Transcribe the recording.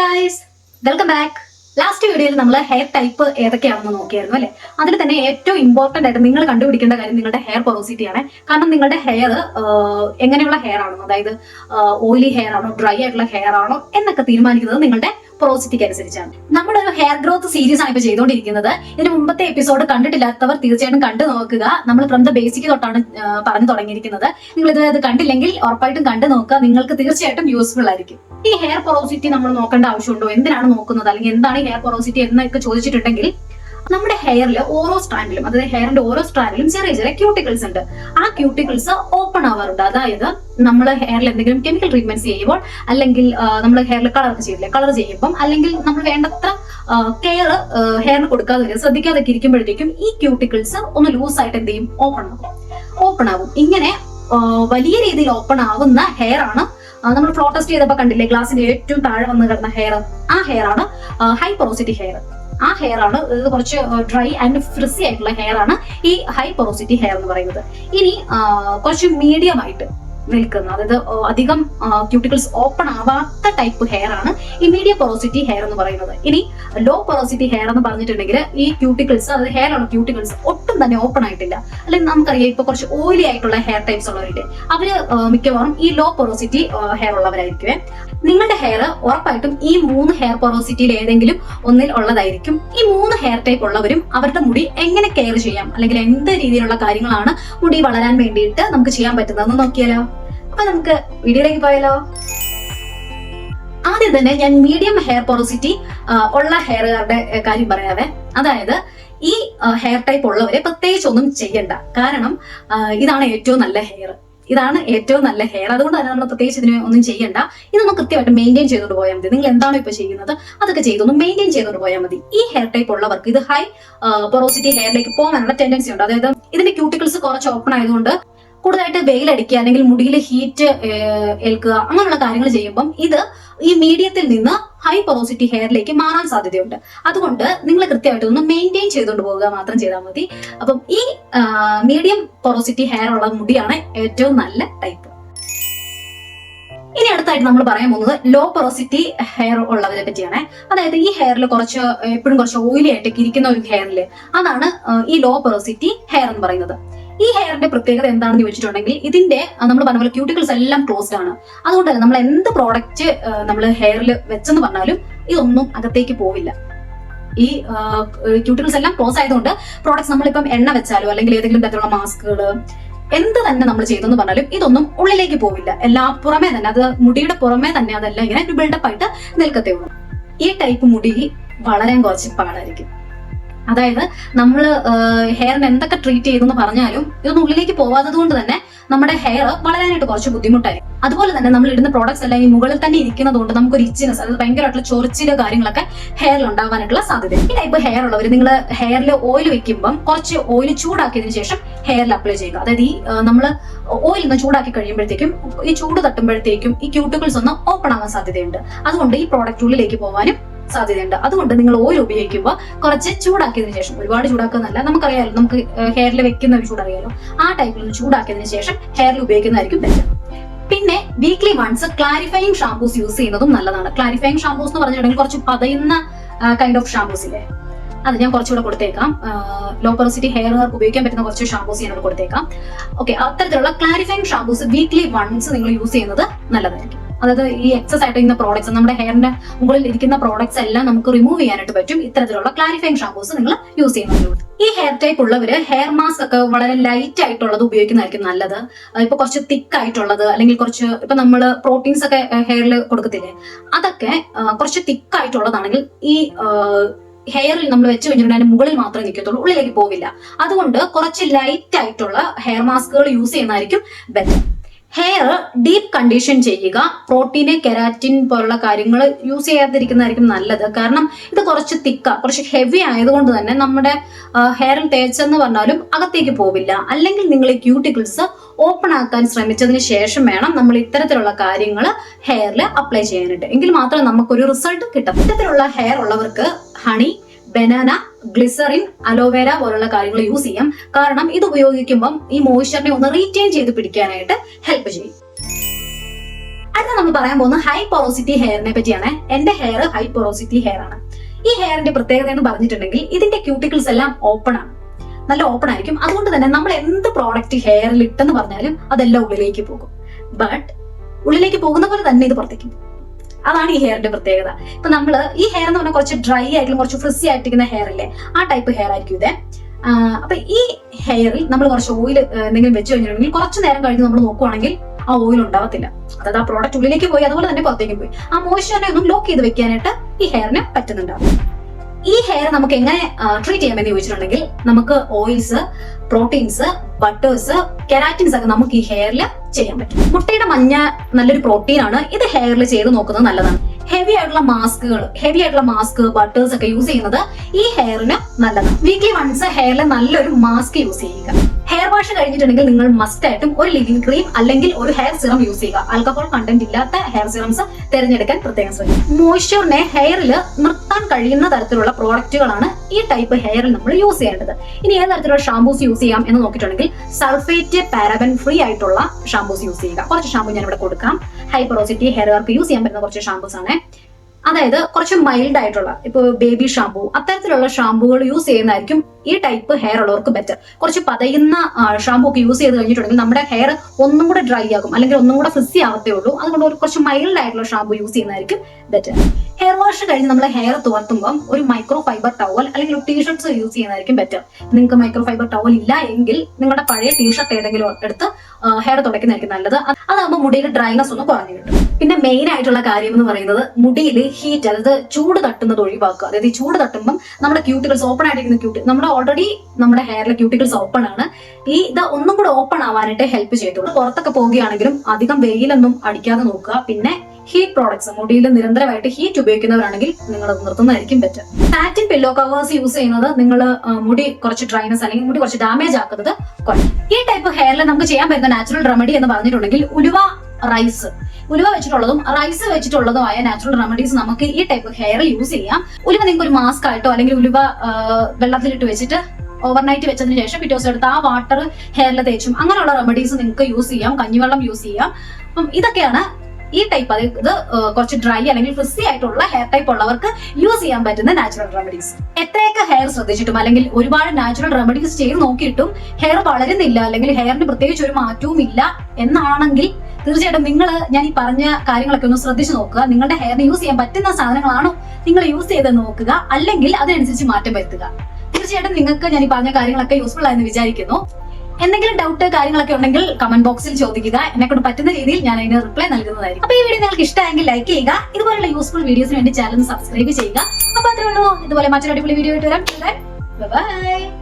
Guys welcome back last വീഡിയോയിൽ നമ്മൾ hair type ഏതൊക്കെയാണെന്ന് നോക്കിയായിരുന്നു അല്ലെ? അതിൽ തന്നെ ഏറ്റവും ഇമ്പോർട്ടന്റ് ആയിട്ട് നിങ്ങൾ കണ്ടുപിടിക്കേണ്ട കാര്യം നിങ്ങളുടെ ഹെയർ പൊറോസിറ്റി ആണ്. കാരണം നിങ്ങളുടെ ഹെയർ എങ്ങനെയുള്ള ഹെയർ ആണോ അതായത് ഓയിലി ഹെയർ ആണോ ഡ്രൈ ആയിട്ടുള്ള ഹെയർ ആണോ എന്നൊക്കെ തീരുമാനിക്കുന്നത് നിങ്ങളുടെ പൊറോസിറ്റിക്ക് അനുസരിച്ചാണ് നമ്മുടെ ഒരു ഹെയർ ഗ്രോത്ത് സീരീസ് ആണ് ഇപ്പൊ ചെയ്തുകൊണ്ടിരിക്കുന്നത് ഇതിന് മുമ്പത്തെ എപ്പിസോഡ് കണ്ടിട്ടില്ലാത്തവർ തീർച്ചയായിട്ടും കണ്ടു നോക്കുക. നമ്മൾ ഫ്രം ദ ബേസിക് തൊട്ടാണ് പറഞ്ഞു തുടങ്ങിയിരിക്കുന്നത്. നിങ്ങൾ ഇത് അത് കണ്ടില്ലെങ്കിൽ ഉറപ്പായിട്ടും കണ്ടു നോക്കുക. നിങ്ങൾക്ക് തീർച്ചയായിട്ടും യൂസ്ഫുൾ ആയിരിക്കും. ഈ ഹെയർ പൊറോസിറ്റി നമ്മൾ നോക്കേണ്ട ആവശ്യമുണ്ടോ? എന്തിനാണ് നോക്കുന്നത്? അല്ലെങ്കിൽ എന്താണ് ഈ ഹെയർ പൊറോസിറ്റി എന്നൊക്കെ ചോദിച്ചിട്ടുണ്ടെങ്കിൽ നമ്മുടെ ഹെയറിൽ ഓരോ സ്ട്രാൻഡിലും അതായത് ഹെയറിന്റെ ഓരോ സ്ട്രാൻഡിലും ചെറിയ ചെറിയ ക്യൂട്ടിക്കിൾസ് ഉണ്ട്. ആ ക്യൂട്ടിക്കിൾസ് ഓപ്പൺ ആവാറുണ്ട്. അതായത് നമ്മൾ ഹെയറിൽ എന്തെങ്കിലും കെമിക്കൽ ട്രീറ്റ്മെന്റ് ചെയ്യുമ്പോൾ അല്ലെങ്കിൽ നമ്മൾ ഹെയറിൽ കളർ ചെയ്യില്ലേ കളർ ചെയ്യുമ്പോൾ അല്ലെങ്കിൽ നമ്മൾ വേണ്ടത്ര കെയർ ഹെയറിന് കൊടുക്കാതെ ശ്രദ്ധിക്കാതെ ഇരിക്കുമ്പോഴത്തേക്കും ഈ ക്യൂട്ടിക്കിൾസ് ഒന്ന് ലൂസ് ആയിട്ട് എന്ത് ചെയ്യും? ഓപ്പൺ ആവും. ഓപ്പൺ ആവും. ഇങ്ങനെ വലിയ രീതിയിൽ ഓപ്പൺ ആവുന്ന ഹെയർ ആണ് നമ്മൾ ഫ്ലോ ടെസ്റ്റ് ചെയ്തപ്പോൾ കണ്ടില്ലേ ഗ്ലാസിന്റെ ഏറ്റവും താഴെ വന്ന് കിടന്ന ഹെയർ ആ ഹെയർ ആണ് ഹൈ പോസിറ്റീവ് ഹെയർ ആ ഹെയർ ആണ് ഇത് കുറച്ച് ഡ്രൈ ആൻഡ് ഫ്രിസി ആയിട്ടുള്ള ഹെയർ ആണ് ഈ ഹൈ പോസിറ്റി ഹെയർ എന്ന് പറയുന്നത്. ഇനി കുറച്ച് മീഡിയം ആയിട്ട് നിൽക്കുന്ന അതായത് അധികം ക്യൂട്ടിക്കിൾസ് ഓപ്പൺ ആവാത്ത ടൈപ്പ് ഹെയർ ആണ് ഈ മീഡിയം പൊറോസിറ്റി ഹെയർ എന്ന് പറയുന്നത്. ഇനി ലോ പൊറോസിറ്റി ഹെയർ എന്ന് പറഞ്ഞിട്ടുണ്ടെങ്കിൽ ഈ ക്യൂട്ടിക്കിൾസ് അതായത് ഹെയർ ഉള്ള ക്യൂട്ടിക്കിൾസ് ഒട്ടും തന്നെ ഓപ്പൺ ആയിട്ടില്ല. അല്ലെങ്കിൽ നമുക്കറിയാം ഇപ്പൊ കുറച്ച് ഓയിലി ആയിട്ടുള്ള ഹെയർ ടൈപ്സ് ഉള്ളവരുടെ അവർ മിക്കവാറും ഈ ലോ പൊറോസിറ്റി ഹെയർ ഉള്ളവരായിരിക്കുമേ നിങ്ങളുടെ ഹെയർ ഉറപ്പായിട്ടും ഈ മൂന്ന് ഹെയർ പൊറോസിറ്റിയിൽ ഏതെങ്കിലും ഒന്നിൽ ഉള്ളതായിരിക്കും. ഈ മൂന്ന് ഹെയർ ടൈപ്പ് ഉള്ളവരും അവരുടെ മുടി എങ്ങനെ കെയർ ചെയ്യാം? അല്ലെങ്കിൽ എന്ത് രീതിയിലുള്ള കാര്യങ്ങളാണ് മുടി വളരാൻ വേണ്ടിയിട്ട് നമുക്ക് ചെയ്യാൻ പറ്റുന്നതെന്ന് നോക്കിയാലോ? അപ്പൊ നമുക്ക് വീഡിയോയിലേക്ക് പോയാലോ? ആദ്യം തന്നെ ഞാൻ മീഡിയം ഹെയർ പൊറോസിറ്റി ഉള്ള ഹെയറുകാരുടെ കാര്യം പറയാവേ. അതായത് ഈ ഹെയർ ടൈപ്പ് ഉള്ളവരെ പ്രത്യേകിച്ച് ഒന്നും ചെയ്യണ്ട. കാരണം ഇതാണ് ഏറ്റവും നല്ല ഹെയർ ഇതാണ് ഏറ്റവും നല്ല ഹെയർ അതുകൊണ്ട് തന്നെ നമ്മൾ പ്രത്യേകിച്ച് ഇതിന് ഒന്നും ചെയ്യണ്ട. നമ്മൾ കൃത്യമായിട്ട് മെയിന്റെയിൻ ചെയ്തുകൊണ്ട് പോയാൽ മതി. നിങ്ങൾ എന്താണോ ഇപ്പോൾ ചെയ്യുന്നത് അതൊക്കെ ചെയ്തൊന്ന് മെയിന്റെയിൻ ചെയ്തുകൊണ്ട് പോയാൽ മതി. ഈ ഹെയർ ടൈപ്പ് ഉള്ളവർക്ക് ഇത് ഹൈ പൊറോസിറ്റി ഹെയറിലേക്ക് പോകാനുള്ള ടെൻഡൻസി ഉണ്ട്. അതായത് ഇതിന്റെ ക്യൂട്ടിക്കിൾസ് കുറച്ച് ഓപ്പൺ ആയതുകൊണ്ട് കൂടുതലായിട്ട് വെയിലടിക്കുക അല്ലെങ്കിൽ മുടിയിൽ ഹീറ്റ് ഏൽക്കുക അങ്ങനെയുള്ള കാര്യങ്ങൾ ചെയ്യുമ്പം ഇത് ഈ മീഡിയത്തിൽ നിന്ന് ഹൈ പോസിറ്റി ഹെയറിലേക്ക് മാറാൻ സാധ്യതയുണ്ട്. അതുകൊണ്ട് നിങ്ങൾ കൃത്യമായിട്ട് ഒന്ന് മെയിന്റെയിൻ ചെയ്തുകൊണ്ട് പോവുക മാത്രം ചെയ്താൽ മതി. അപ്പം ഈ മീഡിയം പോസിറ്റി ഹെയർ ഉള്ള മുടിയാണ് ഏറ്റവും നല്ല ടൈപ്പ് ഇനി അടുത്തായിട്ട് നമ്മൾ പറയാൻ പോകുന്നത് ലോ പൊറോസിറ്റി ഹെയർ ഉള്ളവരെ പറ്റിയാണ്. അതായത് ഈ ഹെയറിൽ കുറച്ച് എപ്പോഴും കുറച്ച് ഓയിലി ആയിട്ടൊക്കെ ഇരിക്കുന്ന ഒരു ഹെയറിൽ അതാണ് ഈ ലോ പൊറോസിറ്റി ഹെയർ എന്ന് പറയുന്നത്. ഈ ഹെയറിന്റെ പ്രത്യേകത എന്താണെന്ന് ചോദിച്ചിട്ടുണ്ടെങ്കിൽ ഇതിന്റെ നമ്മൾ പറഞ്ഞ പോലെ ക്യൂട്ടിക്കിൾസ് എല്ലാം ക്ലോസ്ഡ് ആണ്. അതുകൊണ്ട് തന്നെ നമ്മൾ എന്ത് പ്രോഡക്റ്റ് നമ്മൾ ഹെയറിൽ വെച്ചെന്ന് പറഞ്ഞാലും ഇതൊന്നും അകത്തേക്ക് പോവില്ല. ഈ ക്യൂട്ടിക്കിൾസ് എല്ലാം ക്ലോസ് ആയതുകൊണ്ട് പ്രോഡക്ട്സ് നമ്മളിപ്പം എണ്ണ വെച്ചാലോ അല്ലെങ്കിൽ ഏതെങ്കിലും തരത്തിലുള്ള മാസ്കുകൾ എന്ത് തന്നെ നമ്മൾ ചെയ്തെന്ന് പറഞ്ഞാലും ഇതൊന്നും ഉള്ളിലേക്ക് പോവില്ല. എല്ലാ പുറമേ തന്നെ അത് മുടിയുടെ പുറമേ തന്നെ അതെല്ലാം ഇങ്ങനെ ബിൽഡപ്പ് ആയിട്ട് നിൽക്കത്തേ ഉള്ളൂ. ഈ ടൈപ്പ് മുടി വളരെ കുറച്ച് പാടായിരിക്കും. അതായത് നമ്മൾ ഹെയറിന് എന്തൊക്കെ ട്രീറ്റ് ചെയ്തെന്ന് പറഞ്ഞാലും ഇതൊന്നും ഉള്ളിലേക്ക് പോവാത്തത് കൊണ്ട് തന്നെ നമ്മുടെ ഹെയർ വളരാനായിട്ട് കുറച്ച് ബുദ്ധിമുട്ടായിരിക്കും. അതുപോലെ തന്നെ നമ്മൾ ഇടുന്ന പ്രോഡക്ട്സ് എല്ലാം ഈ മുകളിൽ തന്നെ ഇരിക്കുന്നത് കൊണ്ട് നമുക്ക് ഒരു ഇച്ചിനെസ് അതായത് ഭയങ്കരമായിട്ടുള്ള ചൊറിച്ചിലോ കാര്യങ്ങളൊക്കെ ഹെയറിൽ ഉണ്ടാവാനായിട്ടുള്ള സാധ്യത ഈ ടൈപ്പ് ഹെയർ ഉള്ളവർ നിങ്ങൾ ഹെയറിൽ ഓയിൽ വെക്കുമ്പം കുറച്ച് ഓയിൽ ചൂടാക്കിയതിനു ശേഷം ഹെയറിൽ അപ്ലൈ ചെയ്യുക. അതായത് ഈ നമ്മൾ ഓയിൽ ഒന്ന് ചൂടാക്കി കഴിയുമ്പോഴത്തേക്കും ഈ ചൂട് തട്ടുമ്പോഴത്തേക്കും ഈ ക്യൂട്ടിക്കിൾസ് ഒന്ന് ഓപ്പൺ ആവാൻ സാധ്യതയുണ്ട്. അതുകൊണ്ട് ഈ പ്രോഡക്റ്റ് ഉള്ളിലേക്ക് പോകാനും സാധ്യതയുണ്ട്. അതുകൊണ്ട് നിങ്ങൾ ഓയിൽ ഉപയോഗിക്കുമ്പോൾ കുറച്ച് ചൂടാക്കിയതിനു ശേഷം ഒരുപാട് ചൂടാക്കുന്നല്ല നമുക്കറിയാലോ നമുക്ക് ഹെയറിൽ വെക്കുന്ന ഒരു ചൂടറിയാലോ ആ ടൈപ്പിൽ ഒന്ന് ചൂടാക്കിയതിനു ശേഷം ഹെയറിൽ ഉപയോഗിക്കുന്നതായിരിക്കും ബെറ്റർ പിന്നെ weekly once clarifying shampoos use ചെയ്യുന്നതും നല്ലതാണ്. ക്ലാരിഫയിങ് ഷാംപൂസ് എന്ന് പറഞ്ഞിട്ടുണ്ടെങ്കിൽ കുറച്ച് പതയുന്ന കൈൻഡ് ഓഫ് ഷാംപൂസ് ഇല്ലേ? അത് ഞാൻ കുറച്ചുകൂടെ കൊടുത്തേക്കാം. ലോ പെറോസിറ്റി ഹെയർ ഉപയോഗിക്കാൻ പറ്റുന്ന കുറച്ച് ഷാംപൂസ് ഞാൻ കൊടുത്തേക്കാം. ഓക്കെ അത്തരത്തിലുള്ള ക്ലാരിഫയിങ് ഷാംപൂസ് വീക്ക്ലി വൺസ് നിങ്ങൾ യൂസ് ചെയ്യുന്നത് നല്ലതായിരിക്കും. അതായത് ഈ എക്സസ് ആയിട്ട് ഇരിക്കുന്ന പ്രോഡക്ട്സ് നമ്മുടെ ഹെയറിന്റെ മുകളിൽ ഇരിക്കുന്ന പ്രോഡക്ട്സ് എല്ലാം നമുക്ക് റിമൂവ് ചെയ്യാനായിട്ട് പറ്റും. ഇത്തരത്തിലുള്ള ക്ലാരിഫൈങ് ഷാംപൂസ് നിങ്ങൾ യൂസ് ചെയ്യുന്നുള്ളൂ ഈ ഹെയർ ടൈപ്പ് ഉള്ളവര് ഹെയർ മാസ്ക് ഒക്കെ വളരെ ലൈറ്റ് ആയിട്ടുള്ളത് ഉപയോഗിക്കുന്നതായിരിക്കും നല്ലത്. ഇപ്പൊ കുറച്ച് തിക്ക് ആയിട്ടുള്ളത് അല്ലെങ്കിൽ കുറച്ച് ഇപ്പൊ നമ്മൾ പ്രോട്ടീൻസ് ഒക്കെ ഹെയറിൽ കൊടുക്കത്തില്ലേ? അതൊക്കെ കുറച്ച് തിക്ക് ആയിട്ടുള്ളതാണെങ്കിൽ ഈ ഹെയറിൽ നമ്മൾ വെച്ച് കഴിഞ്ഞിട്ടുണ്ടെങ്കിൽ മുകളിൽ മാത്രമേ നിൽക്കത്തുള്ളൂ ഉള്ളിലേക്ക് പോവില്ല. അതുകൊണ്ട് കുറച്ച് ലൈറ്റ് ആയിട്ടുള്ള ഹെയർ മാസ്കുകൾ യൂസ് ചെയ്യുന്നതായിരിക്കും ബെറ്റർ ഹെയർ ഡീപ്പ് കണ്ടീഷൻ ചെയ്യുക. പ്രോട്ടീന് കെരാറ്റിൻ പോലുള്ള കാര്യങ്ങൾ യൂസ് ചെയ്യാതിരിക്കുന്നതായിരിക്കും നല്ലത്. കാരണം ഇത് കുറച്ച് തിക്ക കുറച്ച് ഹെവി ആയതുകൊണ്ട് തന്നെ നമ്മുടെ ഹെയറിൽ തേച്ചെന്ന് പറഞ്ഞാലും അകത്തേക്ക് പോവില്ല. അല്ലെങ്കിൽ നിങ്ങൾ ഈ ക്യൂട്ടിക്കിൾസ് ഓപ്പൺ ആക്കാൻ ശ്രമിച്ചതിന് ശേഷം വേണം നമ്മൾ ഇത്തരത്തിലുള്ള കാര്യങ്ങൾ ഹെയറിൽ അപ്ലൈ ചെയ്യാനായിട്ട്. എങ്കിൽ മാത്രമേ നമുക്കൊരു റിസൾട്ട് കിട്ടും. ഇത്തരത്തിലുള്ള ഹെയർ ഉള്ളവർക്ക് ഹണി ബനാന ഗ്ലിസറിൻ അലോവേര പോലുള്ള കാര്യങ്ങൾ യൂസ് ചെയ്യാം. കാരണം ഇത് ഉപയോഗിക്കുമ്പം ഈ മോയ്സ്ചറിനെ ഒന്ന് റീറ്റെയിൻ ചെയ്ത് പിടിക്കാനായിട്ട് ഹെൽപ്പ് ചെയ്യും. അടുത്ത നമ്മൾ പറയാൻ പോകുന്ന ഹൈ പൊറോസിറ്റി ഹെയറിനെ പറ്റിയാണ്. എന്റെ ഹെയർ ഹൈ പൊറോസിറ്റി ഹെയർ ആണ്. ഈ ഹെയറിന്റെ പ്രത്യേകത എന്ന് പറഞ്ഞിട്ടുണ്ടെങ്കിൽ ഇതിന്റെ ക്യൂട്ടിക്കിൾസ് എല്ലാം ഓപ്പൺ ആണ്. നല്ല ഓപ്പൺ ആയിരിക്കും. അതുകൊണ്ട് തന്നെ നമ്മൾ എന്ത് പ്രോഡക്റ്റ് ഹെയറിൽ ഇട്ടെന്ന് പറഞ്ഞാലും അതെല്ലാം ഉള്ളിലേക്ക് പോകും. ബട്ട് ഉള്ളിലേക്ക് പോകുന്ന പോലെ തന്നെ ഇത് പുറത്തേക്ക്. അതാണ് ഈ ഹെയറിന്റെ പ്രത്യേകത. ഇപ്പൊ നമ്മൾ ഈ ഹെയർ എന്ന് പറഞ്ഞാൽ കുറച്ച് ഡ്രൈ ആയിട്ടുള്ള കുറച്ച് ഫ്രിസി ആയിട്ടിരിക്കുന്ന ഹെയർ ഇല്ലേ? ആ ടൈപ്പ് ഹെയർ ആയിരിക്കും ഇത്. അപ്പൊ ഈ ഹെയറിൽ നമ്മൾ കുറച്ച് ഓയിൽ എന്തെങ്കിലും വെച്ച് കഴിഞ്ഞിട്ടുണ്ടെങ്കിൽ കുറച്ച് നേരം കഴിഞ്ഞ് നമ്മൾ നോക്കുവാണെങ്കിൽ ആ ഓയിൽ ഉണ്ടാവത്തില്ല. അതായത് ആ പ്രോഡക്റ്റ് ഉള്ളിലേക്ക് പോയി അതുപോലെ തന്നെ പുറത്തേക്ക് പോയി. ആ മോയ്സ്ചറിനെ ഒന്നും ലോക്ക് ചെയ്ത് വെക്കാനായിട്ട് ഈ ഹെയറിന് പറ്റുന്നുണ്ടാവും. ഈ ഹെയർ നമുക്ക് എങ്ങനെ ട്രീറ്റ് ചെയ്യാമെന്ന് ചോദിച്ചിട്ടുണ്ടെങ്കിൽ നമുക്ക് ഓയിൽസ് പ്രോട്ടീൻസ് ബട്ടേഴ്സ് കെരാറ്റിൻസ് ഒക്കെ നമുക്ക് ഈ ഹെയറിൽ ചെയ്യാൻ പറ്റും. മുട്ടയുടെ മഞ്ഞ നല്ലൊരു പ്രോട്ടീൻ ആണ് ഇത് ഹെയറിൽ ചെയ്ത് നോക്കുന്നത് നല്ലതാണ്. ഹെവി ആയിട്ടുള്ള മാസ്കുകൾ ഹെവി ആയിട്ടുള്ള മാസ്ക് ബട്ടേഴ്സ് ഒക്കെ യൂസ് ചെയ്യുന്നത് ഈ ഹെയറിന് നല്ലതാണ്. വീക്ക്ലി വൺസ് ഹെയറിൽ നല്ലൊരു മാസ്ക് യൂസ് ചെയ്യുക. ഹെയർ വാഷ് കഴിഞ്ഞിട്ടുണ്ടെങ്കിൽ നിങ്ങൾ മസ്റ്റ് ആയിട്ടും ഒരു ലിവിംഗ് ക്രീം അല്ലെങ്കിൽ ഒരു ഹെയർ സിറം യൂസ് ചെയ്യുക. ആൽക്കഹോൾ കണ്ടന്റ് ഇല്ലാത്ത ഹെയർ സിറംസ് തിരഞ്ഞെടുക്കാൻ പ്രത്യേകം ശ്രദ്ധിക്കുക മോയ്സ്ചറിനെ ഹെയറിൽ നിർത്താൻ കഴിയുന്ന തരത്തിലുള്ള പ്രോഡക്റ്റുകളാണ് ഈ ടൈപ്പ് ഹെയറിൽ നമ്മൾ യൂസ് ചെയ്യേണ്ടത്. ഇനി ഏത് തരത്തിലുള്ള ഷാമ്പൂസ് യൂസ് ചെയ്യാം എന്ന് നോക്കിയിട്ടുണ്ടെങ്കിൽ സൾഫേറ്റ് പാരബൻ ഫ്രീ ആയിട്ടുള്ള ഷാമ്പൂസ് യൂസ് ചെയ്യുക. കുറച്ച് ഷാമ്പൂ ഞാൻ ഇവിടെ കൊടുക്കാം. ഹൈപ്പറോസിറ്റി ഹെയർ വർക്ക് യൂസ് ചെയ്യാൻ പറ്റുന്ന കുറച്ച് ഷാമ്പൂസ് ആണ്. അതായത് കുറച്ച് മൈൽഡ് ആയിട്ടുള്ള ഇപ്പോൾ ബേബി ഷാംപൂ അത്തരത്തിലുള്ള ഷാംപൂകൾ യൂസ് ചെയ്യുന്നതായിരിക്കും ഈ ടൈപ്പ് ഹെയർ ഉള്ളവർക്ക് ബെറ്റർ കുറച്ച് പതയുന്ന ഷാംപൂ ഒക്കെ യൂസ് ചെയ്ത് കഴിഞ്ഞിട്ടുണ്ടെങ്കിൽ നമ്മുടെ ഹെയർ ഒന്നും കൂടെ ഡ്രൈ ആകും അല്ലെങ്കിൽ ഒന്നും കൂടെ ഫ്രിസി ആവത്തേ ഉള്ളൂ. അതുകൊണ്ട് കുറച്ച് മൈൽഡ് ആയിട്ടുള്ള ഷാംപൂ യൂസ് ചെയ്യുന്നതായിരിക്കും ബെറ്റർ ഹെയർ വാഷ് കഴിഞ്ഞ് നമ്മൾ ഹെയർ തുറത്തുമ്പോൾ ഒരു മൈക്രോ ഫൈബർ ടവൽ അല്ലെങ്കിൽ ഒരു ടീഷർട്ട്സ് യൂസ് ചെയ്യുന്നതായിരിക്കും ബെറ്റർ നിങ്ങൾക്ക് മൈക്രോ ഫൈബർ ടവൽ ഇല്ല എങ്കിൽ നിങ്ങളുടെ പഴയ ടീഷർട്ട് ഏതെങ്കിലും എടുത്ത് ഹെയർ തുടയ്ക്കുന്നതായിരിക്കും നല്ലത്. അത് അതാകുമ്പോൾ മുടിയുടെ ഡ്രൈനസ് ഒന്ന് കുറഞ്ഞു കിട്ടും. പിന്നെ മെയിൻ ആയിട്ടുള്ള കാര്യം എന്ന് പറയുന്നത് മുടിയിൽ ഹീറ്റ് അതായത് ചൂട് തട്ടുന്നത് ഒഴിവാക്കുക. അതായത് ഈ ചൂട് തട്ടുമ്പം നമ്മുടെ ക്യൂട്ടിക്കൽസ് ഓപ്പൺ ആയിട്ടിരിക്കുന്ന ക്യൂട്ടി നമ്മുടെ ഓൾറെഡി നമ്മുടെ ഹെയറിലെ ക്യൂട്ടിക്കൽസ് ഓപ്പൺ ആണ്. ഈ ഇത് ഒന്നും കൂടെ ഓപ്പൺ ആവാനായിട്ട് ഹെൽപ്പ് ചെയ്തോളൂ പുറത്തൊക്കെ പോവുകയാണെങ്കിലും അധികം വെയിലൊന്നും അടിക്കാതെ നോക്കുക. പിന്നെ ഹീറ്റ് പ്രോഡക്ട്സ് മുടിയിൽ നിരന്തരമായിട്ട് ഹീറ്റ് ഉപയോഗിക്കുന്നവരാണെങ്കിൽ നിങ്ങൾ അത് നിർത്തുന്നതായിരിക്കും better satin pillow covers use ചെയ്യുന്നത് നിങ്ങൾ മുടി കുറച്ച് ഡ്രൈനസ് അല്ലെങ്കിൽ മുടി കുറച്ച് ഡാമേജ് ആക്കുന്നത് കുറയും ഈ ടൈപ്പ് ഹെയറിൽ നമുക്ക് ചെയ്യാൻ പറ്റുന്ന നാച്ചുറൽ റെമഡി എന്ന് പറഞ്ഞിട്ടുണ്ടെങ്കിൽ ഉലുവ റൈസ് ഉലുവ വെച്ചിട്ടുള്ളതും റൈസ് വെച്ചിട്ടുള്ളതുമായ നാച്ചുറൽ റെമഡീസ് നമുക്ക് ഈ ടൈപ്പ് ഹെയർ യൂസ് ചെയ്യാം. ഉലുവ നിങ്ങൾക്ക് ഒരു മാസ്ക് ആയിട്ടോ അല്ലെങ്കിൽ ഉലുവ വെള്ളത്തിലിട്ട് വെച്ചിട്ട് ഓവർനൈറ്റ് വെച്ചതിന് ശേഷം പിറ്റേ ദിവസം എടുത്ത് ആ വാട്ടർ ഹെയറിൽ തേച്ചും. അങ്ങനെയുള്ള റെമഡീസ് നിങ്ങൾക്ക് യൂസ് ചെയ്യാം. കഞ്ഞിവെള്ളം യൂസ് ചെയ്യാം. അപ്പം ഇതൊക്കെയാണ് ഈ ടൈപ്പ് അത് ഇത് കുറച്ച് ഡ്രൈ അല്ലെങ്കിൽ ഫ്രിസി ആയിട്ടുള്ള ഹെയർ ടൈപ്പ് ഉള്ളവർക്ക് യൂസ് ചെയ്യാൻ പറ്റുന്ന നാച്ചുറൽ റെമഡീസ് എത്രയൊക്കെ ഹെയർ ശ്രദ്ധിച്ചിട്ടും അല്ലെങ്കിൽ ഒരുപാട് നാച്ചുറൽ റെമഡീസ് ചെയ്ത് നോക്കിയിട്ടും ഹെയർ വളരുന്നില്ല അല്ലെങ്കിൽ ഹെയറിന് പ്രത്യേകിച്ച് ഒരു മാറ്റവും ഇല്ല എന്നാണെങ്കിൽ തീർച്ചയായിട്ടും നിങ്ങൾ ഞാൻ ഈ പറഞ്ഞ കാര്യങ്ങളൊക്കെ ഒന്ന് ശ്രദ്ധിച്ചു നോക്കുക. നിങ്ങളുടെ ഹെയറിന് യൂസ് ചെയ്യാൻ പറ്റുന്ന സാധനങ്ങളാണോ നിങ്ങൾ യൂസ് ചെയ്ത് നോക്കുക. അല്ലെങ്കിൽ അതിനനുസരിച്ച് മാറ്റം വരുത്തുക. തീർച്ചയായിട്ടും നിങ്ങൾക്ക് ഞാൻ ഈ പറഞ്ഞ കാര്യങ്ങളൊക്കെ യൂസ്ഫുൾ ആയെന്ന് വിചാരിക്കുന്നു. എന്തെങ്കിലും ഡൗട്ട് കാര്യങ്ങളൊക്കെ ഉണ്ടെങ്കിൽ കമന്റ് ബോക്സിൽ ചോദിക്കുക. എന്നെ കൊണ്ട് പറ്റുന്ന രീതിയിൽ ഞാൻ അതിന് റിപ്ലൈ നൽകുന്നതായിരിക്കും. അപ്പൊ ഈ വീഡിയോ നിങ്ങൾക്ക് ഇഷ്ടമായെങ്കിൽ ലൈക്ക് ചെയ്യുക. ഇതുപോലുള്ള യൂസ്ഫുൾ വീഡിയോസിന് വേണ്ടി ചാനൽ സബ്സ്ക്രൈബ് ചെയ്യുക. അപ്പൊ അത്രേ ഉള്ളൂ. ഇതുപോലെ മറ്റൊരു അടിപൊളി വീഡിയോ ആയിട്ട് വരാം. ബൈ